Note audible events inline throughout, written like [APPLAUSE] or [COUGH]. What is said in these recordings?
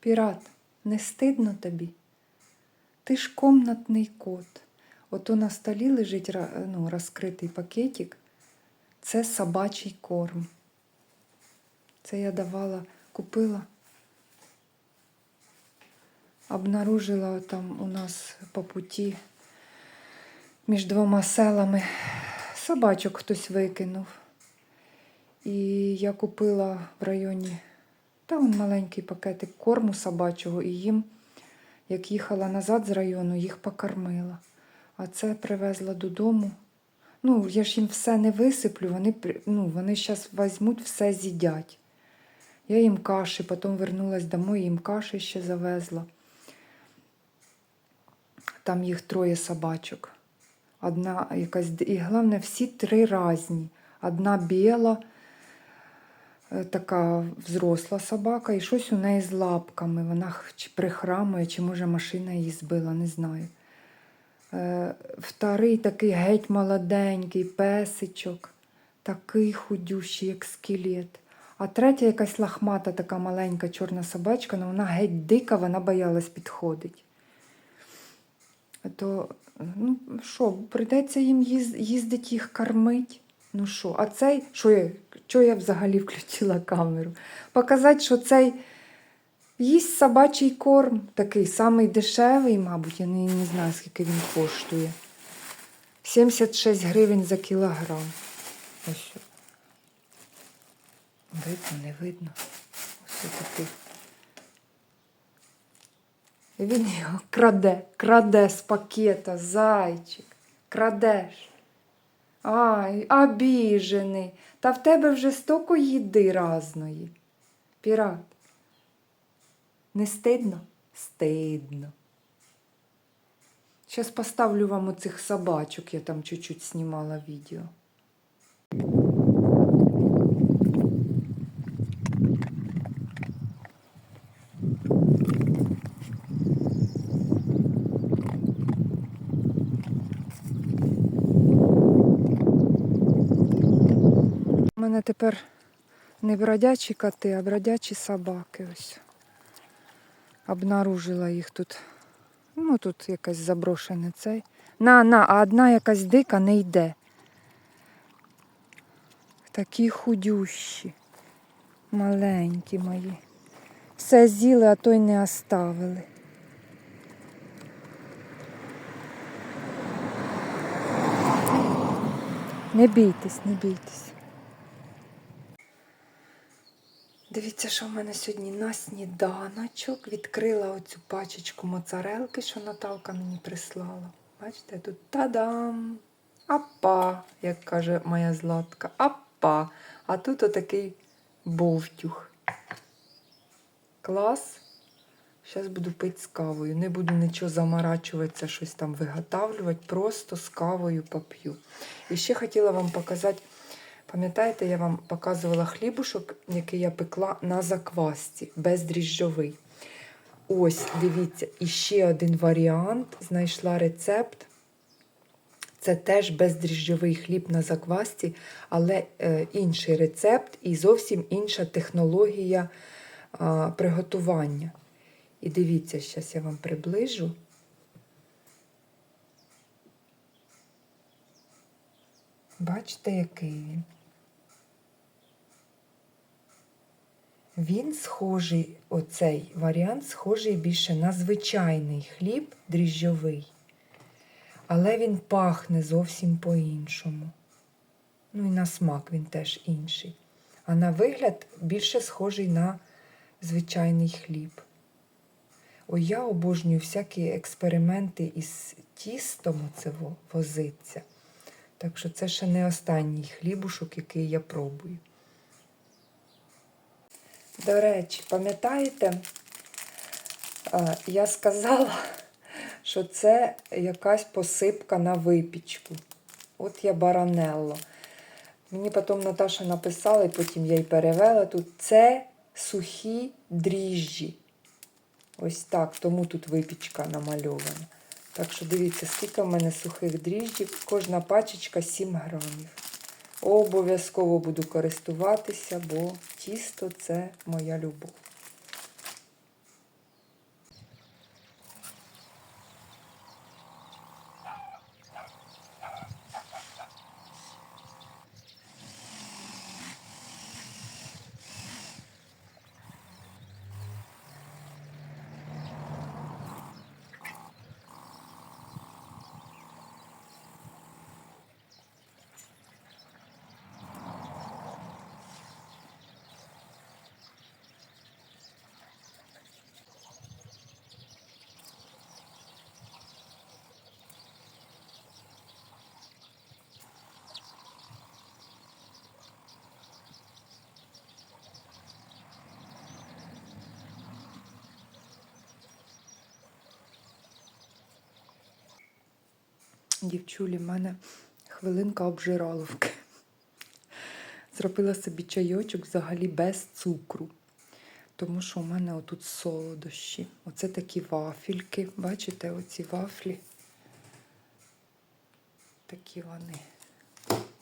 Пірат, не стидно тобі? Ти ж комнатний кот. Ото на столі лежить ну, розкритий пакетик. Це собачий корм. Це я давала, купила. Обнаружила там у нас по путі між двома селами. Собачок хтось викинув. І я купила в районі, та он маленький пакетик корму собачого, і їм, як їхала назад з району, їх покормила. А це привезла додому. Ну, я ж їм все не висиплю, вони, ну, вони зараз візьмуть, все з'їдять. Я їм каші, потім вернулась домой, їм каші ще завезла. Там їх троє собачок. Одна якась, і головне, всі три різні. Одна біла, така взросла собака, і щось у неї з лапками. Вона чи прихрамує, чи може машина її збила, не знаю. Е, Вторий такий геть молоденький песичок, такий худющий, як скелет. А третя якась лахмата, така маленька чорна собачка, але вона геть дика, вона боялась підходити. То, ну що, прийдеться їм їз- їздити їх кормить. Ну що, а цей, що я, що я взагалі включила камеру? Показати, що цей їсть собачий корм, такий самий дешевий, мабуть, я не, не знаю, скільки він коштує. 76 гривень за кілограм. Ось. Видно, не видно. Ось такий. Він його краде, краде з пакета, зайчик, крадеш. Ай, обіжений. Та в тебе вже стоко їди разної. Пірат. Не стидно? Стидно. Зараз поставлю вам оцих собачок, я там чуть-чуть знімала відео. У мене тепер не бродячі коти, а бродячі собаки. Ось. Обнаружила їх тут. Ну, тут якась заброшене цей. На, на, а одна якась дика не йде. Такі худющі, маленькі мої. Все з'їли, а то й не оставили. Не бійтесь, не бійтесь. Дивіться, що в мене сьогодні на сніданочок. Відкрила оцю пачечку моцарелки, що Наталка мені прислала. Бачите, тут та-дам! Апа, як каже моя златка, апа. А тут отакий бовтюх. Клас. Зараз буду пити з кавою. Не буду нічого заморачуватися, щось там виготавлювати, просто з кавою поп'ю. І ще хотіла вам показати. Пам'ятаєте, я вам показувала хлібушок, який я пекла на заквасці, бездріжджовий. Ось, дивіться, і ще один варіант. Знайшла рецепт. Це теж бездріжджовий хліб на заквасці, але е, інший рецепт і зовсім інша технологія приготування. І дивіться, зараз я вам приближу. Бачите, який він? Він схожий, оцей варіант схожий більше на звичайний хліб дріжджовий. Але він пахне зовсім по-іншому. Ну і на смак він теж інший. А на вигляд більше схожий на звичайний хліб. Ой, я обожнюю всякі експерименти із тістом во- возиться. Так що це ще не останній хлібушок, який я пробую. До речі, пам'ятаєте, я сказала, [LAUGHS] що це якась посипка на випічку. От я баранелло. Мені потім Наташа написала, і потім я й перевела тут. Це сухі дріжджі. Ось так, тому тут випічка намальована. Так що дивіться, скільки в мене сухих дріжджів. Кожна пачечка 7 грамів. Обов'язково буду користуватися, бо тісто це моя любов. Дівчулі, в мене хвилинка обжираловки. [LAUGHS] Зробила собі чайочок взагалі без цукру. Тому що у мене отут солодощі. Оце такі вафельки. Бачите, оці вафлі. Такі вони.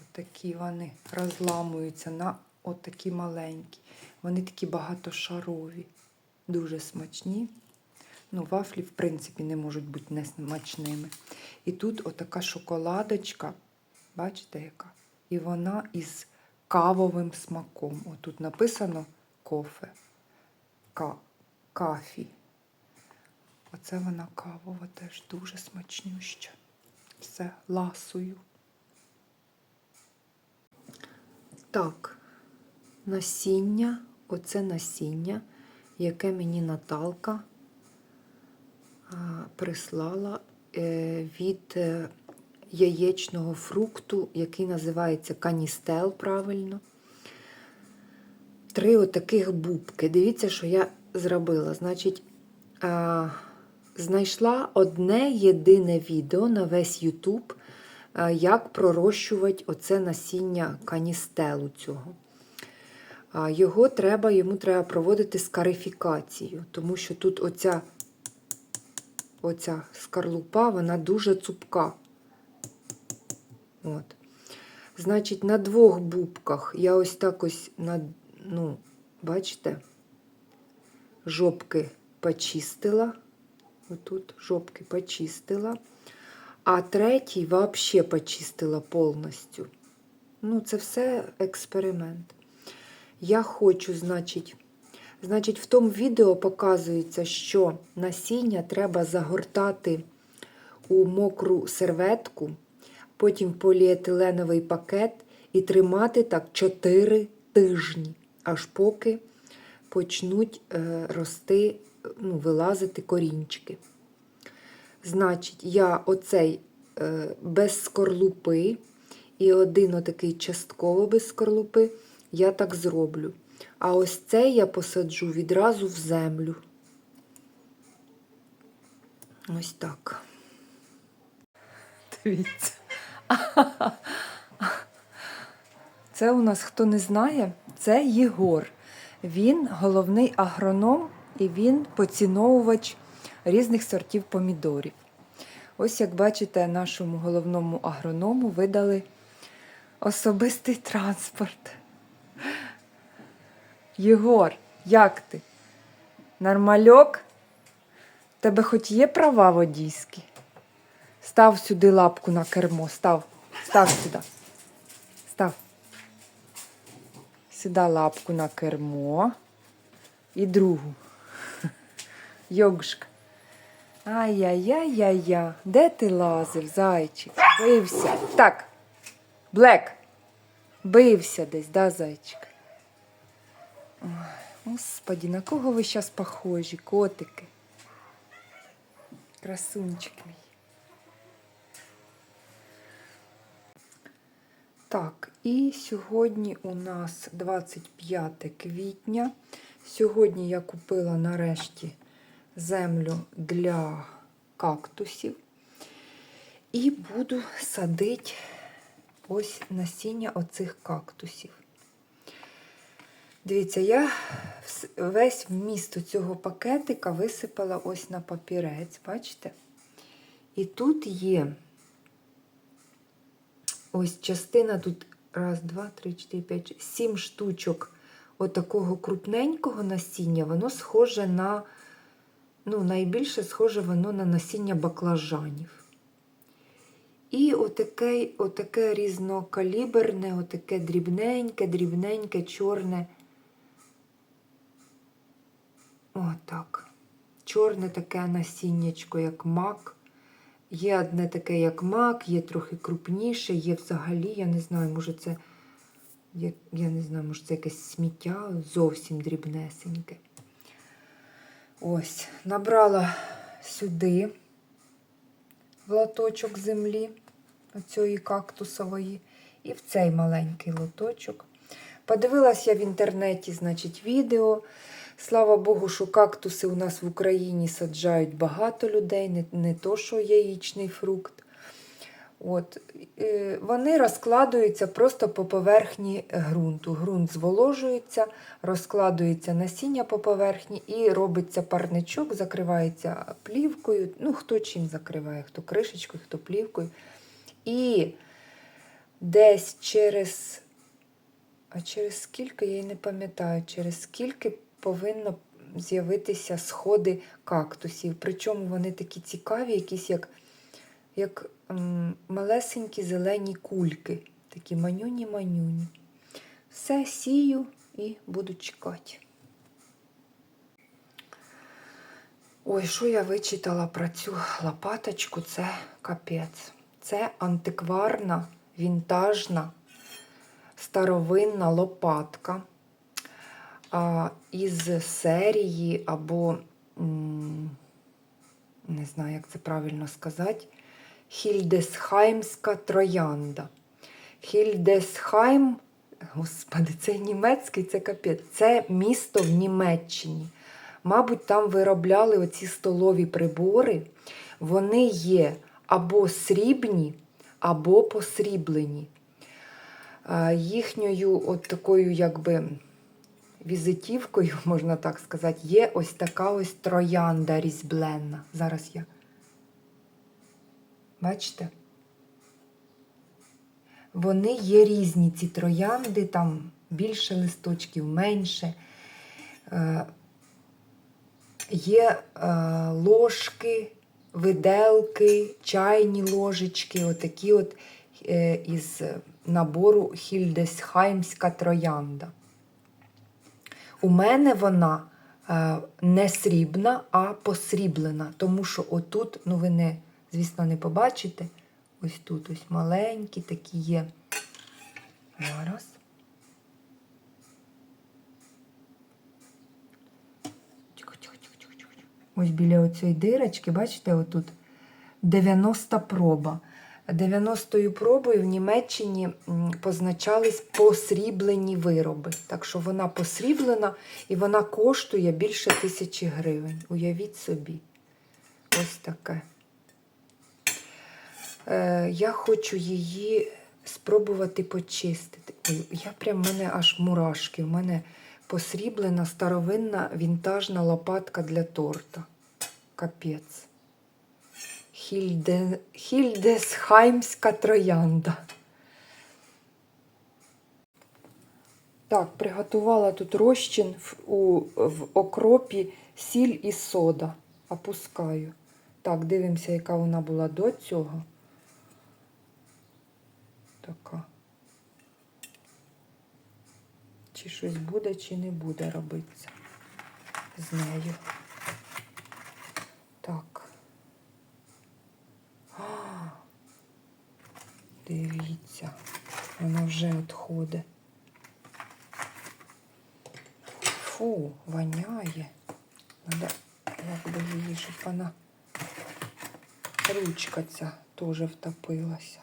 Отакі вони розламуються на отакі маленькі. Вони такі багатошарові, дуже смачні. Ну, вафлі, в принципі, не можуть бути не смачними. І тут отака шоколадочка, бачите, яка? І вона із кавовим смаком. Отут написано кофе. Ка, кафі. Оце вона кавова теж дуже смачнюща. Все, ласую. Так, насіння, оце насіння, яке мені Наталка прислала е, від е, яєчного фрукту, який називається каністел правильно. Три отаких бубки. Дивіться, що я зробила. Значить, знайшла одне єдине відео на весь YouTube, як пророщувати оце насіння каністелу цього. Його треба, йому треба проводити скарифікацію, тому що тут оця, оця скарлупа, вона дуже цупка. От. Значить, на двох бубках я ось так ось, на, ну, бачите, жопки почистила. Отут жопки почистила. А третій взагалі почистила повністю. Ну, це все експеримент. Я хочу, значить, значить, в тому відео показується, що насіння треба загортати у мокру серветку, потім поліетиленовий пакет і тримати так 4 тижні, аж поки почнуть е, рости, ну, вилазити корінчики. Значить, я оцей е, без скорлупи і один отакий частково без скорлупи, я так зроблю. А ось цей я посаджу відразу в землю. Ось так. Дивіться. Це у нас, хто не знає, це Єгор. Він головний агроном і він поціновувач різних сортів помідорів. Ось, як бачите, нашому головному агроному видали особистий транспорт. Єгор, як ти? Нормальок? Тебе хоч є права водійські? Став сюди лапку на кермо. Став. Став сюди. Став. Сюди лапку на кермо. І другу. [LAUGHS] Йогушка. Ай-яй-яй-яй-я. Де ти лазив, зайчик? Бився. Так. Блек. Бився десь, да, зайчик? Господі, на кого ви зараз похожі, котики? Красунчик мій. Так, і сьогодні у нас 25 квітня. Сьогодні я купила нарешті землю для кактусів. І буду садити ось насіння оцих кактусів. Дивіться, я весь вміст цього пакетика висипала ось на папірець, бачите? І тут є ось частина тут раз, два, три, чотири, п'ять, сім штучок отакого крупненького насіння, воно схоже на, ну, найбільше схоже воно на насіння баклажанів. І отаке, отаке різнокаліберне, отаке дрібненьке, дрібненьке, чорне. Отак. Чорне таке насіннячко, як мак. Є одне таке, як мак, є трохи крупніше, є взагалі, я не знаю, може це, я, я не знаю, може це якесь сміття, зовсім дрібнесеньке. Ось, набрала сюди лоточок землі, оцієї кактусової, і в цей маленький лоточок. Подивилась я в інтернеті, значить, відео. Слава Богу, що кактуси у нас в Україні саджають багато людей, не, не то, що яєчний фрукт. От, е, вони розкладуються просто по поверхні ґрунту. Ґрунт зволожується, розкладується насіння по поверхні і робиться парничок, закривається плівкою. Ну, хто чим закриває, хто кришечкою, хто плівкою. І десь через. А через скільки, я й не пам'ятаю, через скільки повинно з'явитися сходи кактусів. Причому вони такі цікаві, якісь як, як м, малесенькі зелені кульки. Такі манюні-манюні. Все сію і буду чекати. Ой, що я вичитала про цю лопаточку? Це капець. Це антикварна, вінтажна, старовинна лопатка із серії або, не знаю, як це правильно сказати, Хільдесхаймська троянда. Хільдесхайм, господи, це німецький, це капець. Це місто в Німеччині. Мабуть, там виробляли оці столові прибори. Вони є або срібні, або посріблені. Їхньою от такою, якби, візитівкою, [LAUGHS] можна так сказати, є ось така ось троянда різьбленна. Зараз я. Бачите? Вони є різні, ці троянди, там більше листочків, менше. Е, Є е, ложки, виделки, чайні ложечки, отакі от е, із набору Хільдесхаймська троянда. У мене вона е, не срібна, а посріблена, тому що отут, ну ви не, звісно, не побачите. Ось тут ось маленькі такі є. Зараз. Ось біля оцієї дирочки, бачите, отут 90 проба. 90-ю пробою в Німеччині позначались посріблені вироби. Так що вона посріблена і вона коштує більше тисячі гривень. Уявіть собі. Ось таке. Е, я хочу її спробувати почистити. Я прям в мене аж мурашки. У мене посріблена старовинна вінтажна лопатка для торта. Капець. Хільде... Хільдесхаймська троянда. Так, приготувала тут розчин в, у, в окропі сіль і сода. Опускаю. Так, дивимося, яка вона була до цього. Така. Чи щось буде, чи не буде робитися з нею. дивіться, вона вже відходить. Фу, воняє. Надо, як би її, щоб вона ручка ця теж втопилася.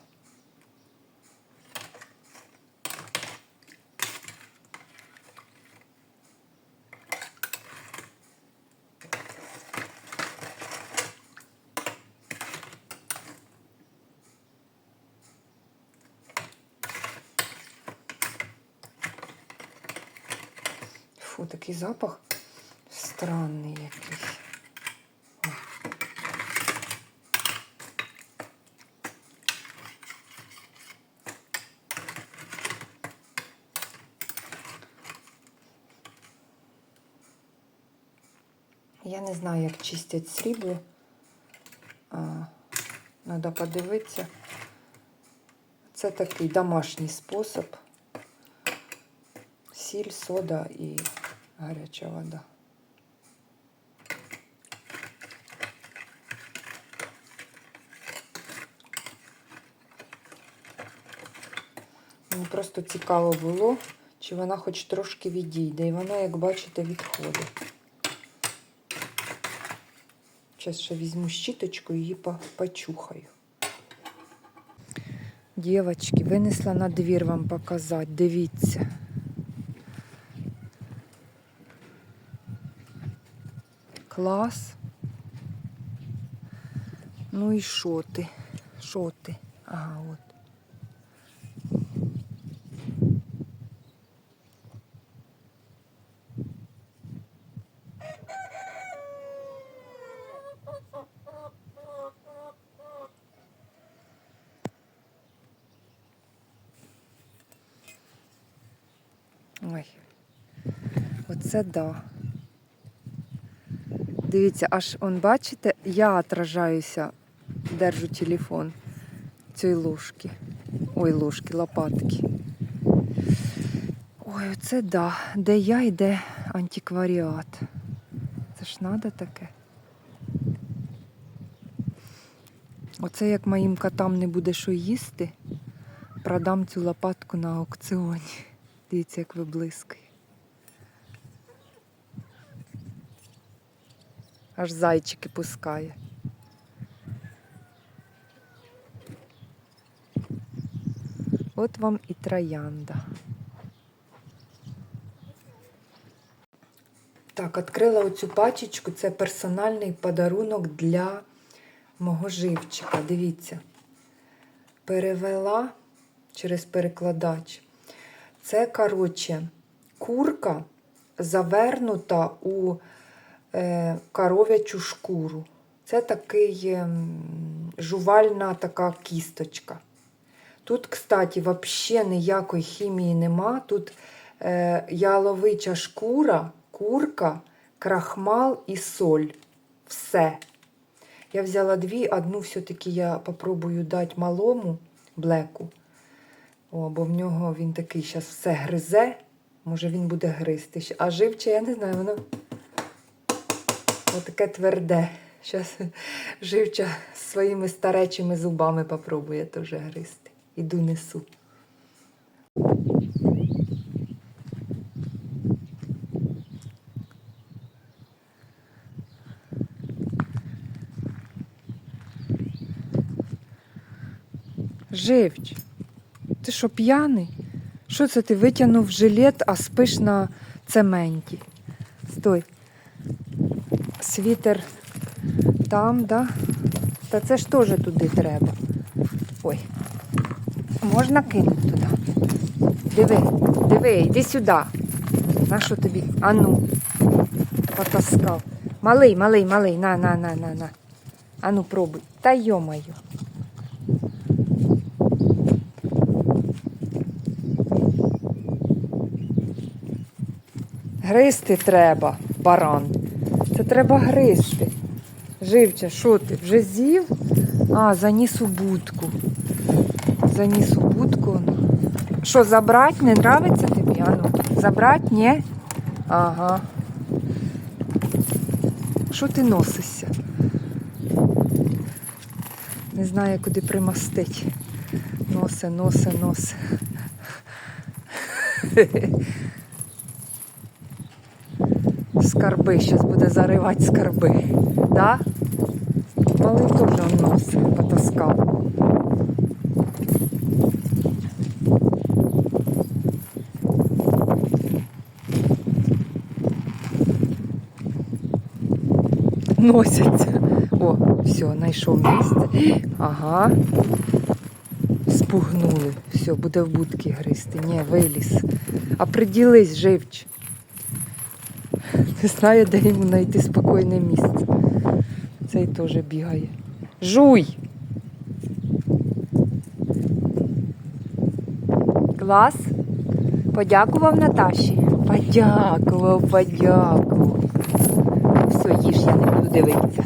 Такий запах странний якийсь. Я не знаю, як чистять срібло. Треба подивитися. Це такий домашній спосіб. Сіль, сода і гаряча вода. Мені просто цікаво було, чи вона хоч трошки відійде. І вона, як бачите, відходить. Зараз ще візьму щіточку і її почухаю. Дівочки, винесла на двір вам показати. Дивіться. Клас. Ну і що ти? Що ти? Ага, от. Ой, оце да. Дивіться, аж он, бачите, я отражаюся, держу телефон цієї ложки. Ой, ложки, лопатки. Ой, оце да. Де я і де антикваріат. Це ж надо таке. Оце як моїм котам не буде що їсти, продам цю лопатку на аукціоні. Дивіться, як виблискує. Аж зайчики пускає. От вам і троянда. Так, відкрила оцю пачечку. Це персональний подарунок для мого живчика. Дивіться. Перевела через перекладач. Це, коротше, курка завернута у коров'ячу шкуру. Це такий ем, жувальна така кісточка. Тут, кстати, взагалі ніякої хімії нема. Тут е, яловича шкура, курка, крахмал і соль. Все. Я взяла дві, одну все-таки я попробую дати малому блеку. О, бо в нього він такий зараз все гризе. Може він буде гризти. А живче, я не знаю, воно отаке тверде. Зараз живча своїми старечими зубами попробує теж гризти. Іду несу. Живч, ти що п'яний? Що це ти витягнув жилет, а спиш на цементі? Стой. Світер там, да? Та це ж теж туди треба. Ой. Можна кинути туди. Диви, диви, йди сюди. На що тобі? Ану. Потаскав. Малий, малий, малий. На, на, на, на, на. Ану, пробуй. Та йо-моє. Гризти треба, баран. Це треба гризти. Живче, що ти? Вже з'їв? А, заніс у будку. Заніс у будку. Що, забрать? Не нравиться тобі? Ану, забрать? Ні? Ага. Що ти носишся? Не знаю, куди примостить. Носе, носе, носе. [LAUGHS] Скарби, зараз буде заривати скарби. Да? Малий теж носить, потаскав. Носяться. О, все, знайшов місце. Ага. Спугнули. Все, буде в будки гризти. Ні, виліз. А приділись, живч. Не знаю, де йому знайти спокійне місце. Цей теж бігає. Жуй! Клас. Подякував Наташі. Подякував, подякував. Все, їж, я не буду дивитися.